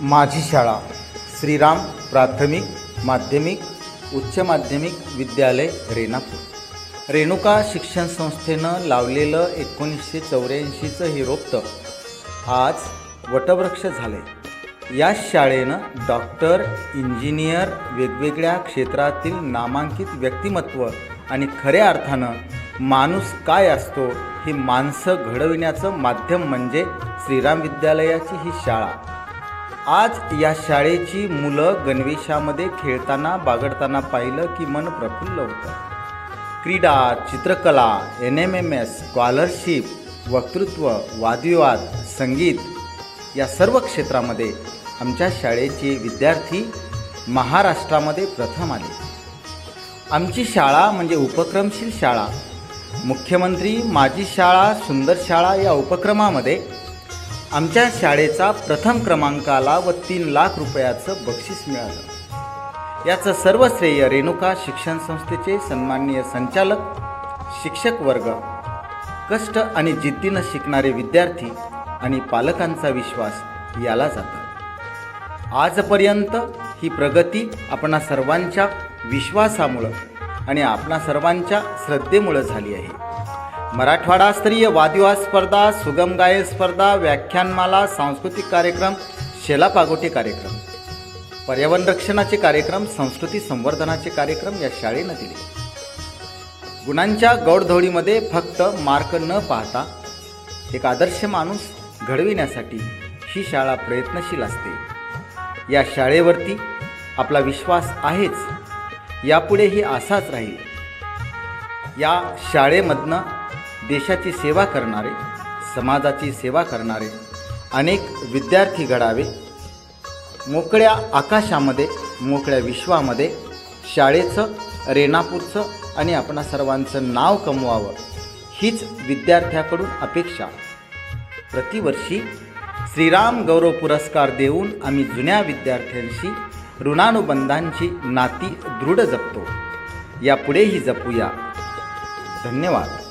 माझी शाळा श्रीराम प्राथमिक माध्यमिक उच्च माध्यमिक विद्यालय रेणापूर. रेणुका शिक्षण संस्थेनं लावलेलं एकोणीसशे चौऱ्याऐंशीचं हे रोपटं आज वटवृक्ष झाले या शाळेनं डॉक्टर इंजिनियर वेगवेगळ्या क्षेत्रातील नामांकित व्यक्तिमत्व आणि खऱ्या अर्थानं माणूस काय असतो ही माणसं घडविण्याचं माध्यम म्हणजे श्रीराम विद्यालयाची ही शाळा. आज या शाळेची मुलं गणवेशामध्ये खेळताना बागडताना पाहिलं की मन प्रफुल्ल होतं. क्रीडा चित्रकला N M M S scholarship वक्तृत्व वादविवाद संगीत या सर्व क्षेत्रामध्ये आमच्या शाळेचे विद्यार्थी महाराष्ट्रामध्ये प्रथम आले. आमची शाळा म्हणजे उपक्रमशील शाळा. मुख्यमंत्री माझी शाळा सुंदर शाळा या उपक्रमामध्ये आमच्या शाळेचा प्रथम क्रमांक आला व तीन लाख रुपयाचं बक्षीस मिळालं. याचं सर्व श्रेय रेणुका शिक्षण संस्थेचे सन्माननीय संचालक शिक्षक वर्ग कष्ट आणि जिद्दीनं शिकणारे विद्यार्थी आणि पालकांचा विश्वास याला जातो. आजपर्यंत ही प्रगती आपणा सर्वांच्या विश्वासामुळं आणि आपणा सर्वांच्या श्रद्धेमुळं झाली आहे. मराठवाडास्तरीय वादविवाद स्पर्धा सुगम गायन स्पर्धा व्याख्यानमाला सांस्कृतिक कार्यक्रम शेला पागोटे कार्यक्रम. पर्यावरण रक्षणाचे कार्यक्रम संस्कृती संवर्धनाचे कार्यक्रम या शाळेनं दिले. गुणांच्या गौडधवडीमध्ये फक्त मार्क न पाहता एक आदर्श माणूस घडविण्यासाठी ही शाळा प्रयत्नशील असते. या शाळेवरती आपला विश्वास आहेच. यापुढेही असाच राहील. या शाळेमधनं देशाची सेवा करणारे समाजाची सेवा करणारे अनेक विद्यार्थी घडावे. मोकळ्या आकाशामध्ये मोकळ्या विश्वामध्ये शाळेचं रेणापूरचं आणि आपणा सर्वांचं नाव कमवावं हीच विद्यार्थ्याकडून अपेक्षा. प्रतिवर्षी श्रीराम गौरव पुरस्कार देऊन आम्ही जुन्या विद्यार्थ्यांशी ऋणानुबंधांची नाती दृढ जपतो. यापुढेही जपूया. धन्यवाद.